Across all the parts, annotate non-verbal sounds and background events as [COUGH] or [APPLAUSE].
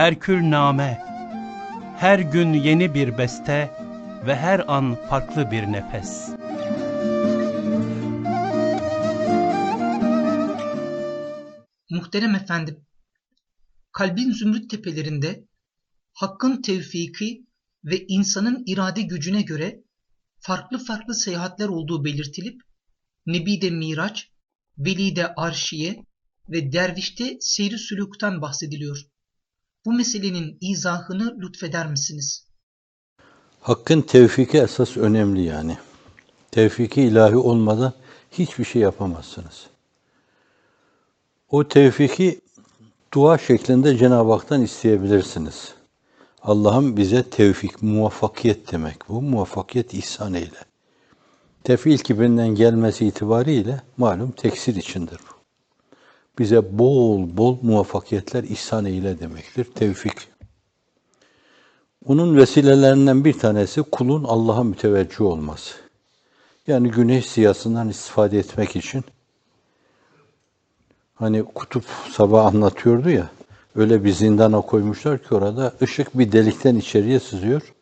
Herkül name, her gün yeni bir beste ve her an farklı bir nefes. Muhterem efendim, kalbin zümrüt tepelerinde hakkın tevfiki ve insanın irade gücüne göre farklı farklı seyahatler olduğu belirtilip Nebi'de Miraç, Veli'de Arşiye ve Derviş'te Seyri Sülük'ten bahsediliyor. Bu meselenin izahını lütfeder misiniz? Hakkın tevfiki esas önemli yani. Tevfiki ilahi olmadan hiçbir şey yapamazsınız. O tevfiki dua şeklinde Cenab-ı Hak'tan isteyebilirsiniz. Allah'ım bize tevfik, muvaffakiyet demek bu. Muvaffakiyet ihsan eyle. Tefil kibrinden gelmesi itibariyle malum teksir içindir bu. Bize bol bol muvaffakiyetler ihsan eyle demektir. Tevfik. Onun vesilelerinden bir tanesi kulun Allah'a müteveccih olması. Yani güneş siyasından istifade etmek için hani kutup sabah anlatıyordu ya öyle bir zindana koymuşlar ki orada ışık bir delikten içeriye sızıyor.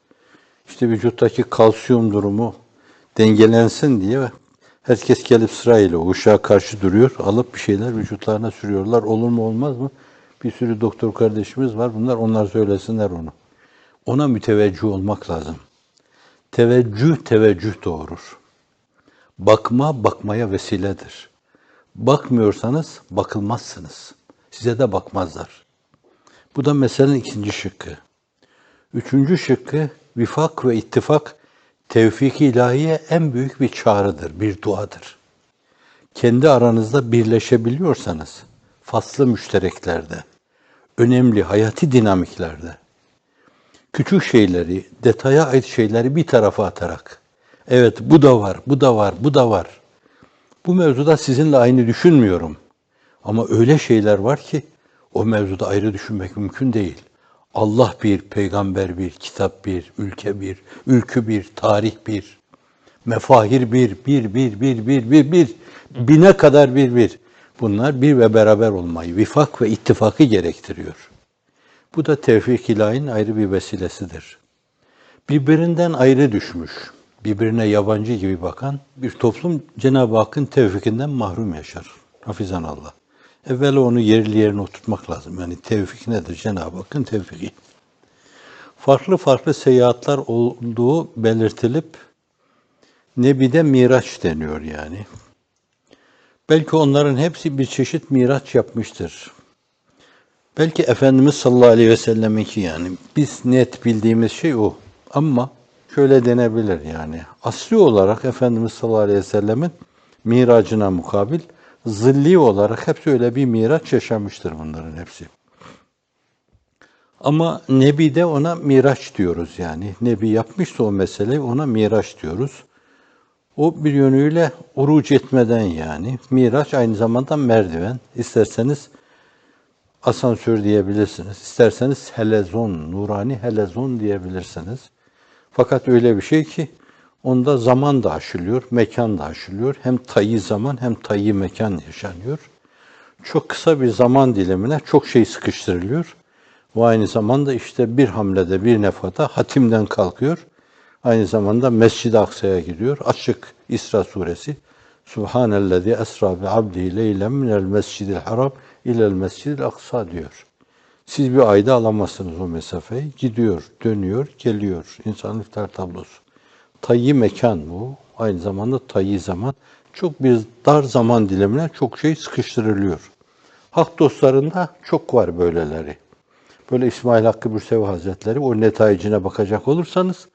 İşte vücuttaki kalsiyum durumu dengelensin diye herkes gelip sırayla o ışığa karşı duruyor. Alıp bir şeyler vücutlarına sürüyorlar. Olur mu olmaz mı? Bir sürü doktor kardeşimiz var. Bunlar onlar söylesinler onu. Ona müteveccih olmak lazım. Teveccüh teveccüh doğurur. Bakma bakmaya vesiledir. Bakmıyorsanız bakılmazsınız. Size de bakmazlar. Bu da meselenin ikinci şıkkı. Üçüncü şıkkı vifak ve ittifak tevfik ilahiye en büyük bir çağrıdır, bir duadır. Kendi aranızda birleşebiliyorsanız faslı müştereklerde, önemli hayati dinamiklerde, küçük şeyleri, detaya ait şeyleri bir tarafa atarak, evet bu da var, bu da var, bu da var. Bu mevzuda sizinle aynı düşünmüyorum. Ama öyle şeyler var ki o mevzuda ayrı düşünmek mümkün değil. Allah bir, peygamber bir, kitap bir, ülke bir, ülkü bir, tarih bir, mefahir bir, bir, bir, bir, bir, bir, bir, bine kadar bir, bir. Bunlar bir ve beraber olmayı, vifak ve ittifakı gerektiriyor. Bu da tevfik ilahinin ayrı bir vesilesidir. Birbirinden ayrı düşmüş, birbirine yabancı gibi bakan bir toplum Cenab-ı Hakk'ın tevfikinden mahrum yaşar. Hafizan Allah. Evvel onu yerli yerine oturtmak lazım. Yani tevfik nedir? Cenab-ı Hakk'ın tevfiki. Farklı farklı seyahatler olduğu belirtilip Nebi'de miraç deniyor yani. Belki onların hepsi bir çeşit miraç yapmıştır. Belki Efendimiz sallallahu aleyhi ve selleminki yani. Biz net bildiğimiz şey o. Ama şöyle denebilir yani. Asli olarak Efendimiz sallallahu aleyhi ve sellemin miracına mukabil zilli olarak hepsi öyle bir miraç yaşamıştır bunların hepsi. Ama Nebi de ona miraç diyoruz yani. Nebi yapmışsa o meseleyi ona miraç diyoruz. O bir yönüyle oruç etmeden yani. Miraç aynı zamanda merdiven. İsterseniz asansör diyebilirsiniz. İsterseniz helezon, nurani helezon diyebilirsiniz. Fakat öyle bir şey ki onda zaman da aşılıyor, mekan da aşılıyor. Hem tayyi zaman hem tayyi mekan yaşanıyor. Çok kısa bir zaman dilimine çok şey sıkıştırılıyor. Ve aynı zamanda işte bir hamlede, bir nefada hatimden kalkıyor. Aynı zamanda Mescid-i Aksa'ya gidiyor. Açık İsra suresi. Subhanellezi esra bi abdihi leylen minel mescidil haram ilel mescidil aksa diyor. Siz bir ayda alamazsınız o mesafeyi. Gidiyor, dönüyor, geliyor. İnsan iftar tablosu. Tayyi mekan bu. Aynı zamanda tayyi zaman. Çok bir dar zaman dilimine çok şey sıkıştırılıyor. Hak dostlarında çok var böyleleri. Böyle İsmail Hakkı Bürsevi Hazretleri o netayicine bakacak olursanız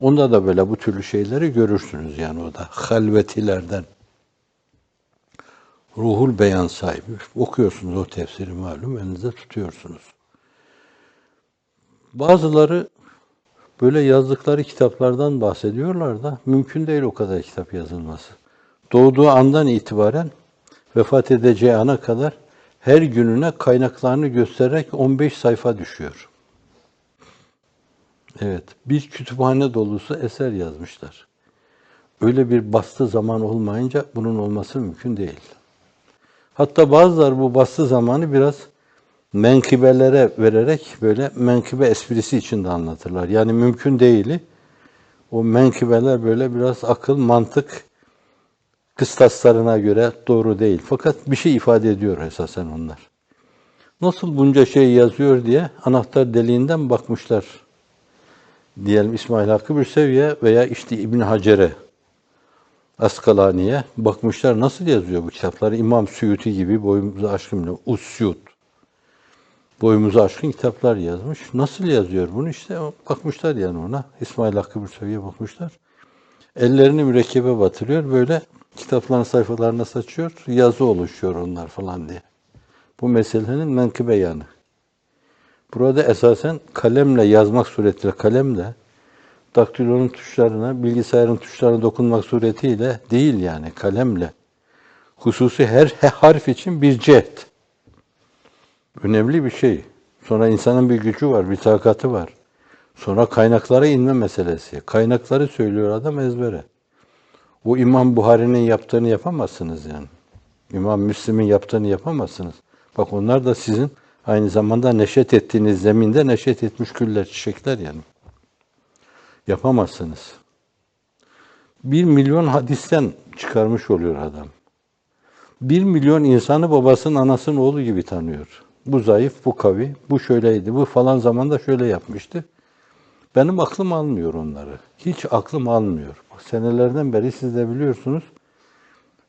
onda da böyle bu türlü şeyleri görürsünüz yani o da halvetilerden. Ruhul Beyan sahibi. Okuyorsunuz o tefsiri malum, elinizde tutuyorsunuz. Bazıları böyle yazdıkları kitaplardan bahsediyorlar da mümkün değil o kadar kitap yazılması. Doğduğu andan itibaren vefat edeceği ana kadar her gününe kaynaklarını göstererek 15 sayfa düşüyor. Evet, bir kütüphane dolusu eser yazmışlar. Öyle bir bastı zaman olmayınca bunun olması mümkün değil. Hatta bazıları bu bastı zamanı biraz menkıbelere vererek böyle menkıbe esprisi içinde anlatırlar. Yani mümkün değili o menkıbeler böyle biraz akıl, mantık kıstaslarına göre doğru değil. Fakat bir şey ifade ediyor esasen onlar. Nasıl bunca şey yazıyor diye anahtar deliğinden bakmışlar. Diyelim İsmail Hakkı Bürsevi'ye veya işte İbn Hacer'e, Askalani'ye bakmışlar nasıl yazıyor bu kitapları. İmam Suyuti gibi boyumuzu aşkın bile, Usyut. Boyumuzu aşkın kitaplar yazmış. Nasıl yazıyor bunu işte bakmışlar yani ona. İsmail Hakkı Bürsevi'ye bakmışlar. Ellerini mürekkebe batırıyor. Böyle kitapların sayfalarına saçıyor. Yazı oluşuyor onlar falan diye. Bu meselenin menkıbe yanı. Burada esasen kalemle yazmak suretiyle, kalemle daktilonun tuşlarına, bilgisayarın tuşlarına dokunmak suretiyle değil yani kalemle. Hususi her [LAUGHS] harf için bir cehd. Önemli bir şey. Sonra insanın bir gücü var, bir takatı var. Sonra kaynaklara inme meselesi. Kaynakları söylüyor adam ezbere. O İmam Buhari'nin yaptığını yapamazsınız yani. İmam Müslim'in yaptığını yapamazsınız. Bak onlar da sizin aynı zamanda neşet ettiğiniz zeminde neşet etmiş güller, çiçekler yani. Yapamazsınız. Bir milyon hadisten çıkarmış oluyor adam. Bir milyon insanı babasının anasının oğlu gibi tanıyor. Bu zayıf, bu kavi, bu şöyleydi, bu falan zamanda şöyle yapmıştı. Benim aklım almıyor onları. Hiç aklım almıyor. Senelerden beri siz de biliyorsunuz.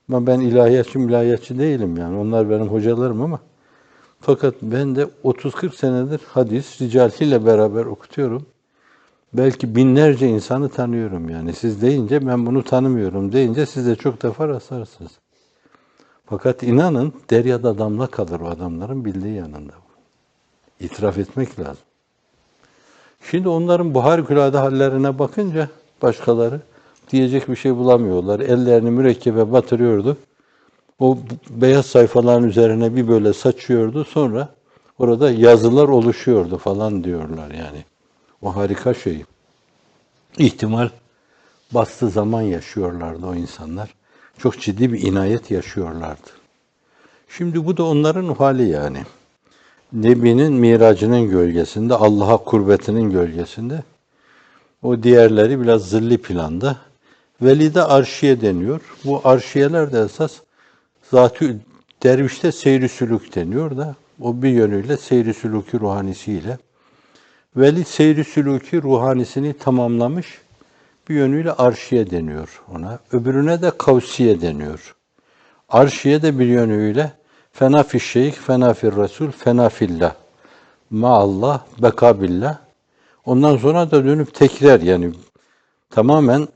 Ama ben ilahiyatçı ilahiyatçı değilim yani. Onlar benim hocalarım ama fakat ben de 30-40 senedir hadis ricaliyle beraber okutuyorum. Belki binlerce insanı tanıyorum yani. Siz deyince ben bunu tanımıyorum deyince siz de çok defa rastlarsınız. Fakat inanın deryada damla kalır o adamların bildiği yanında. İtiraf etmek lazım. Şimdi onların bu harikulade hallerine bakınca başkaları diyecek bir şey bulamıyorlar. Ellerini mürekkebe batırıyordu. O beyaz sayfaların üzerine bir böyle saçıyordu. Sonra orada yazılar oluşuyordu falan diyorlar yani. O harika şey. İhtimal bastı zaman yaşıyorlardı o insanlar. Çok ciddi bir inayet yaşıyorlardı. Şimdi bu da onların hali yani. Nebinin miracının gölgesinde, Allah'a kurbetinin gölgesinde. O diğerleri biraz zilli planda. Velide arşiye deniyor. Bu arşiyeler de esas zatü dervişte seyri sülük deniyor da o bir yönüyle seyri sülükü ruhanisiyle. Veli seyri sülükü ruhanisini tamamlamış bir yönüyle arşiye deniyor ona. Öbürüne de kavsiye deniyor. Arşiye de bir yönüyle fena fi şeyh, fena fi resul, fena fillah. Ma Allah, beka billah. Ondan sonra da dönüp tekrar yani tamamen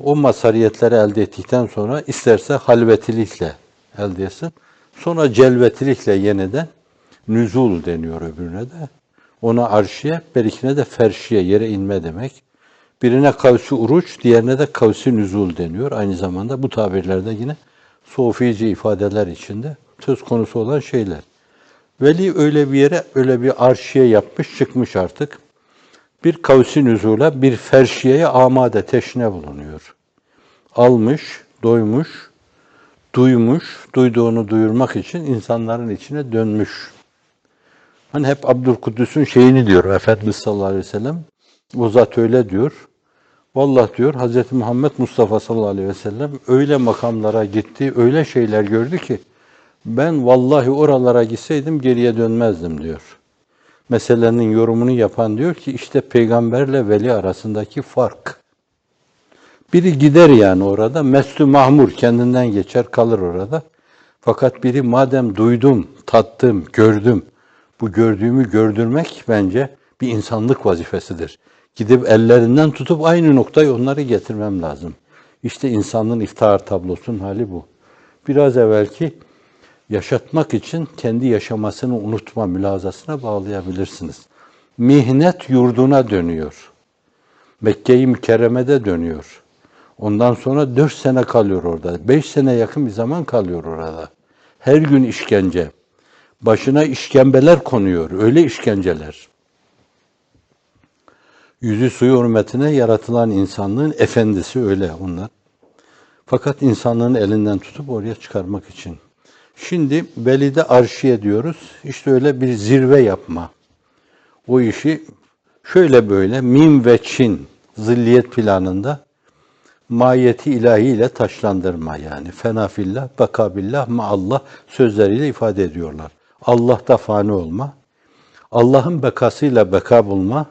o masariyetleri elde ettikten sonra isterse halvetilikle elde etsin. Sonra celvetilikle yeniden nüzul deniyor öbürüne de. Ona arşiye, berikine de ferşiye, yere inme demek. Birine kavsi uruç, diğerine de kavsi nüzul deniyor. Aynı zamanda bu tabirlerde yine sofici ifadeler içinde söz konusu olan şeyler. Veli öyle bir yere, öyle bir arşiye yapmış, çıkmış artık. Bir kavsi nüzula, bir ferşiyeye amade, teşne bulunuyor. Almış, doymuş, duymuş, duyduğunu duyurmak için insanların içine dönmüş. Hani hep Abdülkudüs'ün şeyini diyor Efendimiz sallallahu aleyhi ve sellem. O zat öyle diyor. Vallahi diyor Hz. Muhammed Mustafa sallallahu aleyhi ve sellem öyle makamlara gitti, öyle şeyler gördü ki ben vallahi oralara gitseydim geriye dönmezdim diyor. Meselenin yorumunu yapan diyor ki işte peygamberle veli arasındaki fark. Biri gider yani orada, meslü mahmur kendinden geçer kalır orada. Fakat biri madem duydum, tattım, gördüm, bu gördüğümü gördürmek bence bir insanlık vazifesidir. Gidip ellerinden tutup aynı noktayı onları getirmem lazım. İşte insanlığın iftihar tablosunun hali bu. Biraz evvelki yaşatmak için kendi yaşamasını unutma mülazasına bağlayabilirsiniz. Mihnet yurduna dönüyor. Mekke-i Mükerreme'de dönüyor. Ondan sonra dört sene kalıyor orada. Beş sene yakın bir zaman kalıyor orada. Her gün işkence. Başına işkembeler konuyor. Öyle işkenceler. Yüzü suyu hürmetine yaratılan insanlığın efendisi öyle onlar. Fakat insanlığın elinden tutup oraya çıkarmak için. Şimdi Velide Arşiye diyoruz. İşte öyle bir zirve yapma. O işi şöyle böyle mim ve çin zilliyet planında mahiyeti ilahiyle taşlandırma yani. Fenafillah, bakabillah, maallah sözleriyle ifade ediyorlar. Allah'ta fani olma, Allah'ın bekasıyla beka bulma,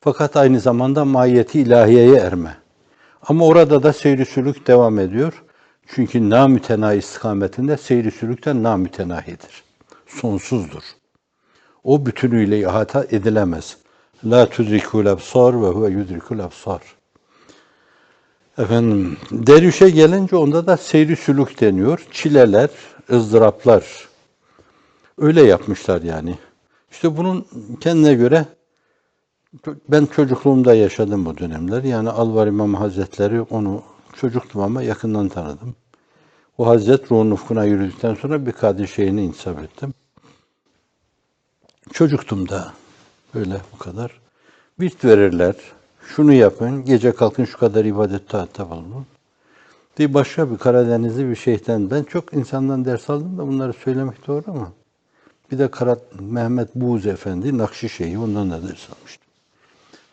fakat aynı zamanda mahiyeti ilahiyeye erme. Ama orada da seyri sülük devam ediyor. Çünkü namütenahi istikametinde seyri sülükten namütenahidir. Sonsuzdur. O bütünüyle ihata edilemez. La tudrikul absar ve huve yudrikul absar. Efendim, dervişe gelince onda da seyri sülük deniyor. Çileler, ızdıraplar. Öyle yapmışlar yani. İşte bunun kendine göre ben çocukluğumda yaşadım bu dönemler. Yani Alvar İmam Hazretleri onu çocuktum ama yakından tanıdım. O Hazret ruhun ufkuna yürüdükten sonra bir kadir şeyine insaf ettim. Çocuktum da böyle bu kadar. Birt verirler. Şunu yapın, gece kalkın şu kadar ibadet taatta bulunun. Bir başka bir Karadenizli bir şeyhten, ben çok insandan ders aldım da bunları söylemek doğru mu? Bir de Karat Mehmet Buğuz Efendi, Nakşişehir, ondan da ders almıştım.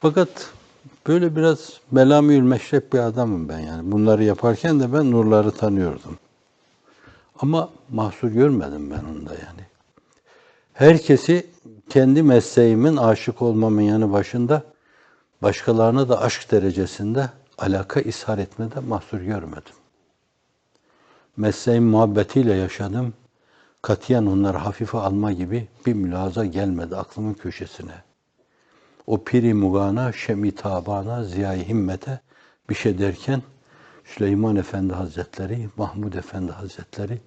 Fakat böyle biraz melamül meşrep bir adamım ben yani. Bunları yaparken de ben nurları tanıyordum. Ama mahsur görmedim ben onda yani. Herkesi kendi mesleğimin aşık olmamın yanı başında başkalarına da aşk derecesinde alaka ishar etmede mahsur görmedim. Mesleğin muhabbetiyle yaşadım. Katiyen onları hafife alma gibi bir mülaza gelmedi aklımın köşesine. O piri mugana, şemi tabana, ziyai himmete bir şey derken Süleyman Efendi Hazretleri, Mahmud Efendi Hazretleri,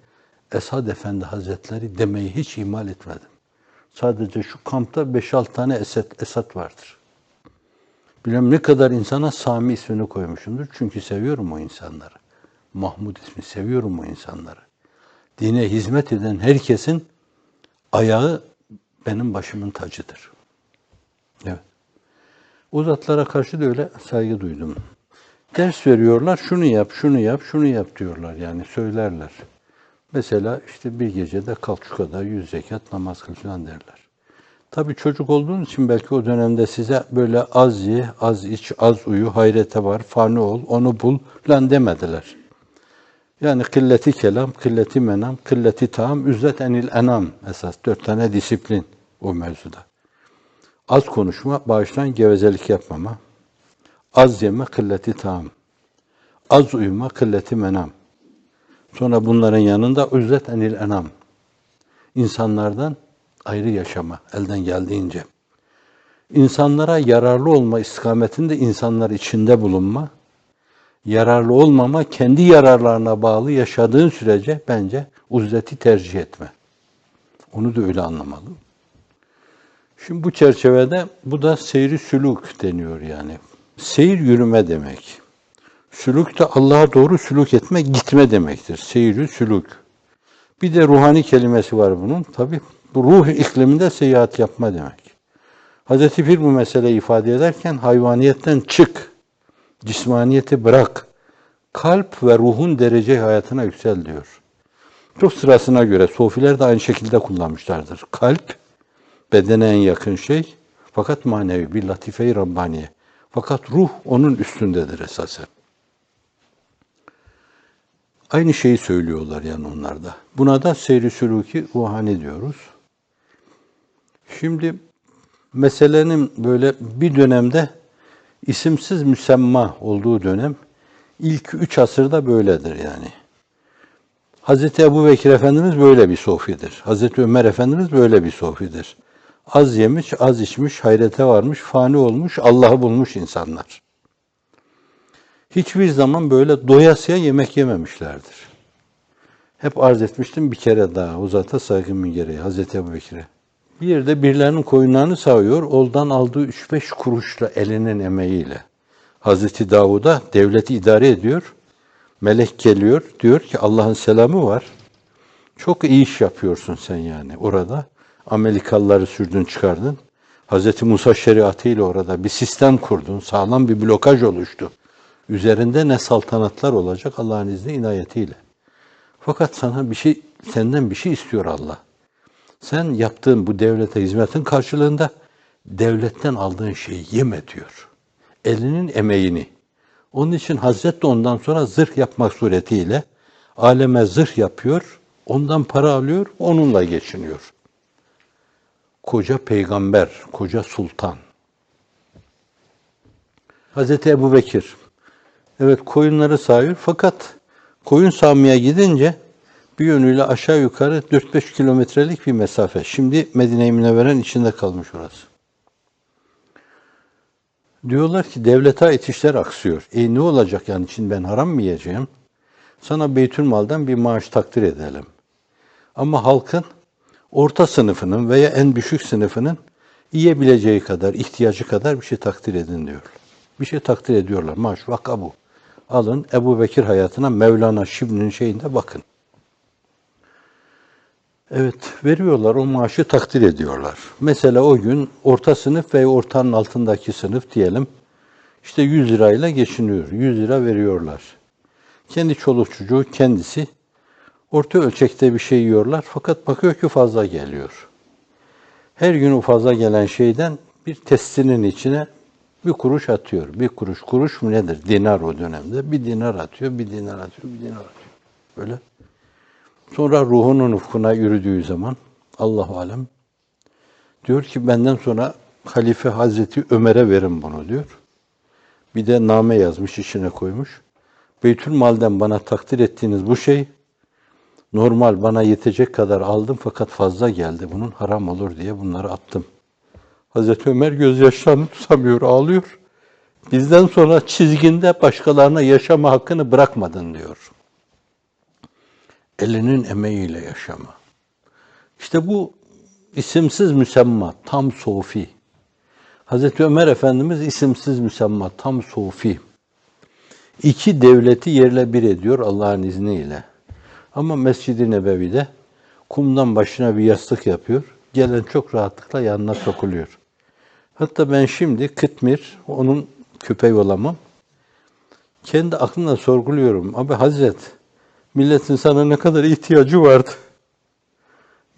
Esad Efendi Hazretleri demeyi hiç ihmal etmedim. Sadece şu kampta 5-6 tane Esat, Esat vardır. Bilmem ne kadar insana Sami ismini koymuşumdur. Çünkü seviyorum o insanları. Mahmud ismi seviyorum o insanları. Dine hizmet eden herkesin ayağı benim başımın tacıdır. Evet. O zatlara karşı da öyle saygı duydum. Ders veriyorlar, şunu yap, şunu yap, şunu yap diyorlar yani söylerler. Mesela işte bir gecede kalk şu kadar yüz zekat namaz kıl falan derler. Tabii çocuk olduğun için belki o dönemde size böyle az ye, az iç, az uyu, hayrete var, fani ol, onu bul falan demediler. Yani kılleti kelam, kılleti menam, kılleti taam, üzzet enil enam esas. Dört tane disiplin o mevzuda. Az konuşma, bağıştan gevezelik yapmama. Az yeme, kılleti taam. Az uyuma, kılleti menam. Sonra bunların yanında üzzet enil enam. İnsanlardan ayrı yaşama elden geldiğince. İnsanlara yararlı olma istikametinde insanlar içinde bulunma. Yararlı olmama kendi yararlarına bağlı yaşadığın sürece bence uzzeti tercih etme. Onu da öyle anlamalı. Şimdi bu çerçevede bu da seyri sülük deniyor yani. Seyir yürüme demek. Sülük de Allah'a doğru sülük etme, gitme demektir. Seyri sülük. Bir de ruhani kelimesi var bunun. Tabi bu ruh ikliminde seyahat yapma demek. Hazreti Pir bu meseleyi ifade ederken hayvaniyetten çık, cismaniyeti bırak, kalp ve ruhun derece hayatına yüksel diyor. Çok sırasına göre sofiler de aynı şekilde kullanmışlardır. Kalp, bedene en yakın şey, fakat manevi, bir latife-i Rabbaniye. Fakat ruh onun üstündedir esasen. Aynı şeyi söylüyorlar yani onlar da. Buna da seyri sülûki ruhani diyoruz. Şimdi meselenin böyle bir dönemde isimsiz müsemma olduğu dönem ilk üç asırda böyledir yani. Hazreti Ebu Bekir Efendimiz böyle bir sofidir. Hazreti Ömer Efendimiz böyle bir sofidir. Az yemiş, az içmiş, hayrete varmış, fani olmuş, Allah'ı bulmuş insanlar. Hiçbir zaman böyle doyasıya yemek yememişlerdir. Hep arz etmiştim bir kere daha o zata saygımın gereği Hazreti Ebu Bekir'e. Bir yerde birilerinin koyunlarını sağıyor, oldan aldığı 3-5 kuruşla elinin emeğiyle. Hazreti Davud'a devleti idare ediyor. Melek geliyor, diyor ki Allah'ın selamı var. Çok iyi iş yapıyorsun sen yani orada. Amerikalıları sürdün çıkardın. Hazreti Musa şeriatıyla orada bir sistem kurdun. Sağlam bir blokaj oluştu. Üzerinde ne saltanatlar olacak Allah'ın izni inayetiyle. Fakat sana bir şey Senden bir şey istiyor Allah. Sen yaptığın bu devlete hizmetin karşılığında devletten aldığın şeyi yeme diyor. Elinin emeğini. Onun için Hazret de ondan sonra zırh yapmak suretiyle aleme zırh yapıyor, ondan para alıyor, onunla geçiniyor. Koca peygamber, koca sultan. Hazreti Ebu Bekir. Evet koyunları sağıyor fakat koyun sağmaya gidince bir yönüyle aşağı yukarı 4-5 kilometrelik bir mesafe. Şimdi Medine-i Münevveren içinde kalmış orası. Diyorlar ki devlete ait işler aksıyor. E ne olacak yani şimdi ben haram mı yiyeceğim? Sana Beytülmal'den bir maaş takdir edelim. Ama halkın orta sınıfının veya en düşük sınıfının yiyebileceği kadar, ihtiyacı kadar bir şey takdir edin diyor. Bir şey takdir ediyorlar. Maaş vaka bu. Alın Ebu Bekir hayatına Mevlana Şibni'nin şeyinde bakın. Evet, veriyorlar o maaşı takdir ediyorlar. Mesela o gün orta sınıf ve ortanın altındaki sınıf diyelim, işte 100 lirayla geçiniyor. 100 lira veriyorlar. Kendi çoluk çocuğu kendisi orta ölçekte bir şey yiyorlar fakat bakıyor ki fazla geliyor. Her gün o fazla gelen şeyden bir testinin içine bir kuruş atıyor. Bir kuruş, kuruş mu nedir? Dinar o dönemde. Bir dinar atıyor, bir dinar atıyor, bir dinar atıyor. Böyle. Sonra ruhunun ufkuna yürüdüğü zaman Allahu alem diyor ki benden sonra Halife Hazreti Ömer'e verin bunu diyor. Bir de name yazmış içine koymuş. Beytül Mal'den bana takdir ettiğiniz bu şey normal bana yetecek kadar aldım fakat fazla geldi. Bunun haram olur diye bunları attım. Hazreti Ömer gözyaşlarını tutamıyor, ağlıyor. Bizden sonra çizginde başkalarına yaşama hakkını bırakmadın diyor elinin emeğiyle yaşama. İşte bu isimsiz müsemma, tam sofi. Hazreti Ömer Efendimiz isimsiz müsemma, tam sofi. İki devleti yerle bir ediyor Allah'ın izniyle. Ama Mescid-i Nebevi'de kumdan başına bir yastık yapıyor. Gelen çok rahatlıkla yanına sokuluyor. Hatta ben şimdi Kıtmir, onun köpek olamam. Kendi aklımla sorguluyorum. Abi Hazret, Milletin sana ne kadar ihtiyacı vardı.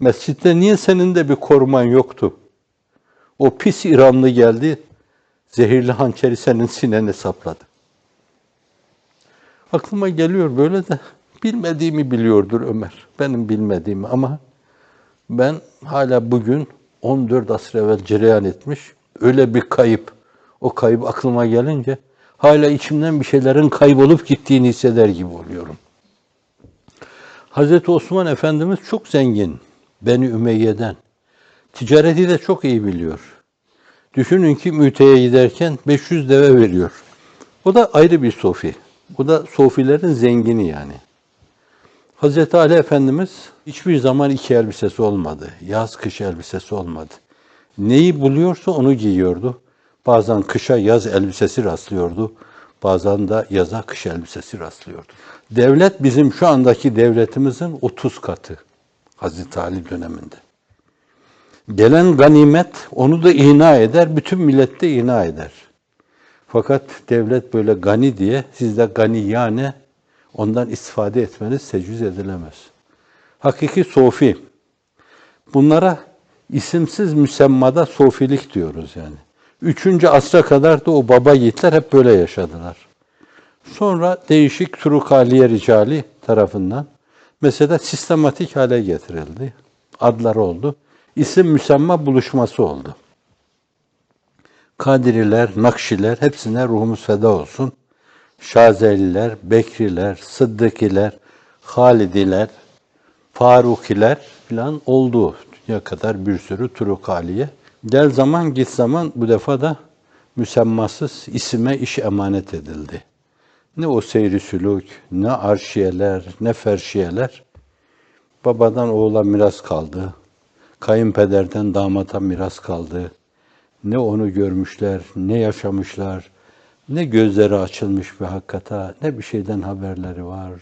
Mescitte niye senin de bir koruman yoktu? O pis İranlı geldi, zehirli hançeri senin sinene sapladı. Aklıma geliyor böyle de bilmediğimi biliyordur Ömer. Benim bilmediğimi ama ben hala bugün 14 asır evvel cereyan etmiş öyle bir kayıp. O kayıp aklıma gelince hala içimden bir şeylerin kaybolup gittiğini hisseder gibi oluyorum. Hazreti Osman Efendimiz çok zengin. Beni Ümeyye'den. Ticareti de çok iyi biliyor. Düşünün ki müteye giderken 500 deve veriyor. O da ayrı bir sofi. O da sofilerin zengini yani. Hazreti Ali Efendimiz hiçbir zaman iki elbisesi olmadı. Yaz kış elbisesi olmadı. Neyi buluyorsa onu giyiyordu. Bazen kışa yaz elbisesi rastlıyordu. Bazen de yaza kış elbisesi rastlıyordu. Devlet bizim şu andaki devletimizin 30 katı Hazreti Ali döneminde. Gelen ganimet onu da ina eder, bütün millet de ina eder. Fakat devlet böyle gani diye sizde gani yani ondan istifade etmeniz secüz edilemez. Hakiki sofi. Bunlara isimsiz müsemmada sofilik diyoruz yani. Üçüncü asra kadar da o baba yiğitler hep böyle yaşadılar. Sonra değişik turukaliye ricali tarafından mesela sistematik hale getirildi. Adlar oldu. İsim müsemma buluşması oldu. Kadiriler, Nakşiler hepsine ruhumuz feda olsun. Şazeliler, Bekriler, Sıddıkiler, Halidiler, Farukiler filan oldu. Dünya kadar bir sürü turukaliye. Gel zaman git zaman bu defa da müsemmasız isime iş emanet edildi. Ne o seyri sülük, ne arşiyeler, ne ferşiyeler. Babadan oğula miras kaldı. Kayınpederden damata miras kaldı. Ne onu görmüşler, ne yaşamışlar, ne gözleri açılmış bir hakikata, ne bir şeyden haberleri var.